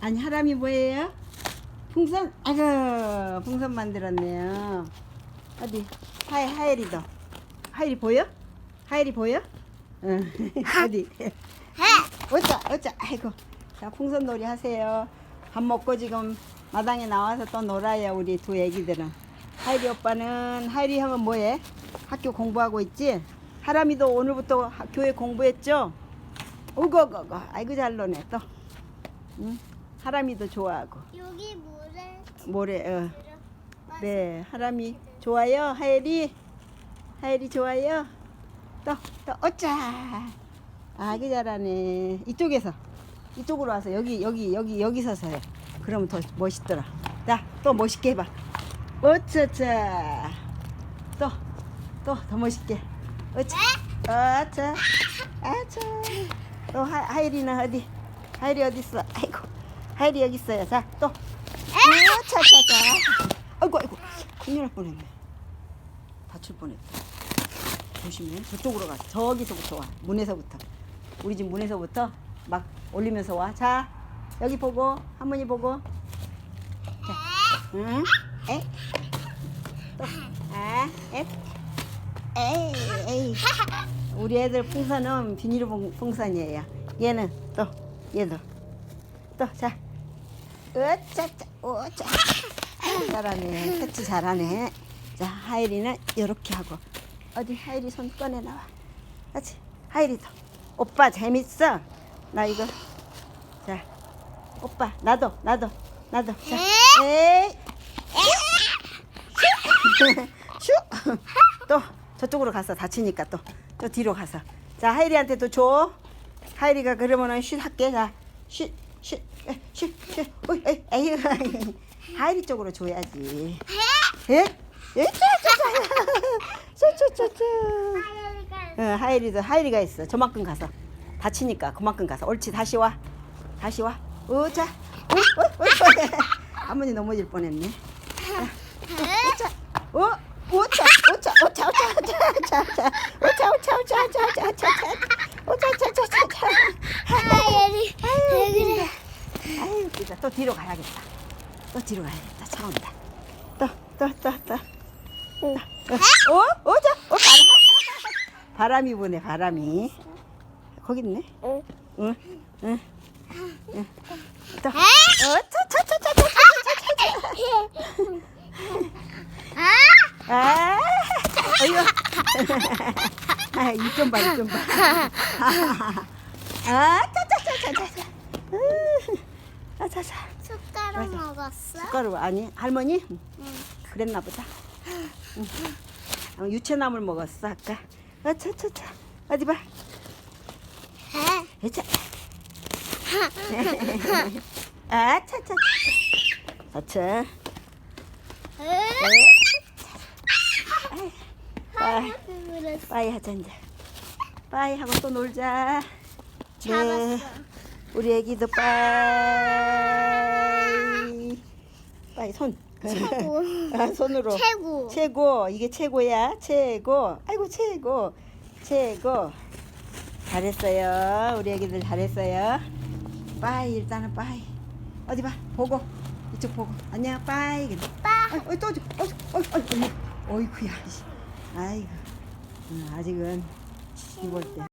아니 하람이 뭐예요? 풍선? 아이고 풍선 만들었네요. 어디 하이 하엘이도 하엘이 보여? 하엘이 보여? 응 어디? 어쩌 어쩌 아이고 자 풍선 놀이 하세요. 밥 먹고 지금 마당에 나와서 또 놀아요 우리 두 애기들은. 하일이 오빠는 하일이 형은 뭐해? 학교 공부하고 있지? 하람이도 오늘부터 하- 교회 공부했죠? 오고고고 아이고 잘 노네 또. 응? 하람이도 좋아하고. 여기 물에 모래 어. 네 하람이 좋아요 하엘이. 하엘이 좋아요. 또또 어짜 아기 잘하네. 이쪽에서. 이쪽으로 와서 여기 여기 여기 여기 서서 해. 그러면 더 멋있더라. 자 또 멋있게 해봐. 어쩌자 또또 더 멋있게. 어쩌. 어쩌. 아차 또 하, 하엘이는 어디? 하엘이 어디 있어? 아이고 하엘이 여기 있어요 자또 차차차. 아이고 아이고 큰일 날 뻔했네. 다칠 뻔했다. 조심해. 저쪽으로 가. 저기서부터 와. 문에서부터. 우리 집 문에서부터 막 올리면서 와. 자 여기 보고 할머니 보고. 자, 응? 에? 또, 아, 에? 에이, 에이. 우리 애들 풍선은 비닐 풍- 풍선이에요. 얘는 또, 얘도. 또, 자. 으짜짜. 아유, 잘하네. 캐치 잘하네. 자, 하일이는 이렇게 하고. 어디 하일이 손 꺼내 나와. 그렇지. 하일이도. 오빠 재밌어. 나 이거. 자, 오빠 나도 나도 나도. 자, 에이. 슉. 또 저쪽으로 가서 다치니까 또 저 뒤로 가서. 자, 하일이한테도 줘. 하일이가 그러면은 쉿 할게. 자, 쉿, 쉿, 쉿, 쉿, 어이, 어이, 에휴, 하이리 쪽으로 줘야지. 예? 예? 쭈쭈쭈쭈. 응, 하이리도 하이리가 있어. 저만큼 가서 다치니까 그만큼 가서 옳지 다시 와, 다시 와. 어, 오자, 어머니 어, 어, 넘어질 뻔했네. 오자, 오, 오자, 오자, 오자, 오자, 오자, 오자. 또 뒤로 가야겠다. 또 뒤로 가야겠다. 차 온다. 또, 또, 또, 또. 또. 어? 어, 자, 어, 바람. 바람이 부네, 바람이. 거기 있네. 응. 응, 응, 응. 또. 어, 차, 차, 차, 차, 차, 차, 차, 차, 차. 아! 아, 어이구. 아, 이좀 봐, 이좀 봐. 아, 짜짜짜짜짜. 아, 자자. 숟가락 맞아. 먹었어? 숟가루 아니 할머니? 응. 그랬나 보다. 응. 어, 유채나물 먹었어 아까. 아, 차차차. 어디 봐. 자. 아, 차차차. 자차. 빠이. 빠이 하자 이제. 빠이 하고 또 놀자. 네. 잡았어. 우리 애기도 빠이. 빠이 손. 최고. 아, 손으로. 최고. 최고. 이게 최고야. 최고. 아이고 최고. 최고. 잘했어요. 우리 애기들 잘했어요. 빠이 일단은 빠이. 어디 봐. 보고. 이쪽 보고. 안녕 빠이. 그래. 빠. 어이, 어이, 또, 어이, 어이, 어이, 어이, 어이구야. 아이고. 어, 아직은 입을 때.